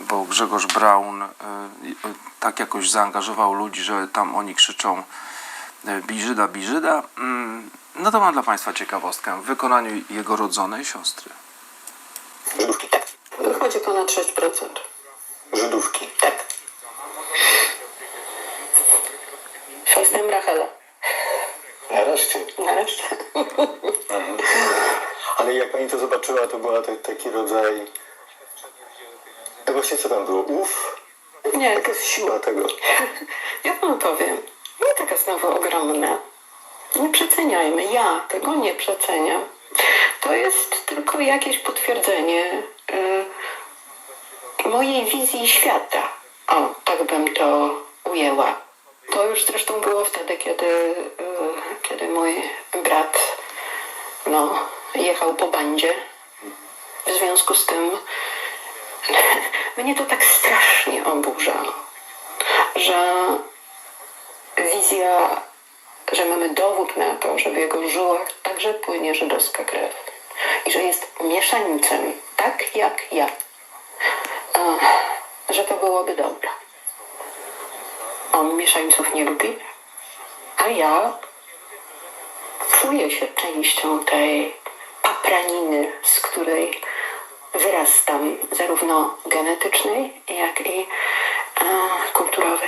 bo Grzegorz Braun e, e, tak jakoś zaangażował ludzi, że tam oni krzyczą e, Biżyda, Biżyda. Mm, No to mam dla Państwa ciekawostkę w wykonaniu jego rodzonej siostry. Żydówki. Tak. Wychodzi ponad 6%. Żydówki. Tak. Jestem Rachela. Nareszcie. Nareszcie. Ale jak pani to zobaczyła, to była to, taki rodzaj... To właśnie co tam było? Uf? Nie, Jaka jest siła tego? ja panu powiem. Nie taka znowu ogromna. Nie przeceniajmy. Ja tego nie przeceniam. To jest tylko jakieś potwierdzenie y, mojej wizji świata. O, tak bym to ujęła. To już zresztą było wtedy, kiedy, y, kiedy mój brat no, jechał po bandzie. W związku z tym mnie to tak strasznie oburza, że wizja, że mamy dowód na to, że w jego żyłach także płynie żydowska krew i że jest mieszańcem, tak jak ja, a, że to byłoby dobre. On mieszańców nie lubi, a ja czuję się częścią tej papraniny, z której wyrastam, zarówno genetycznej, jak i e, kulturowej.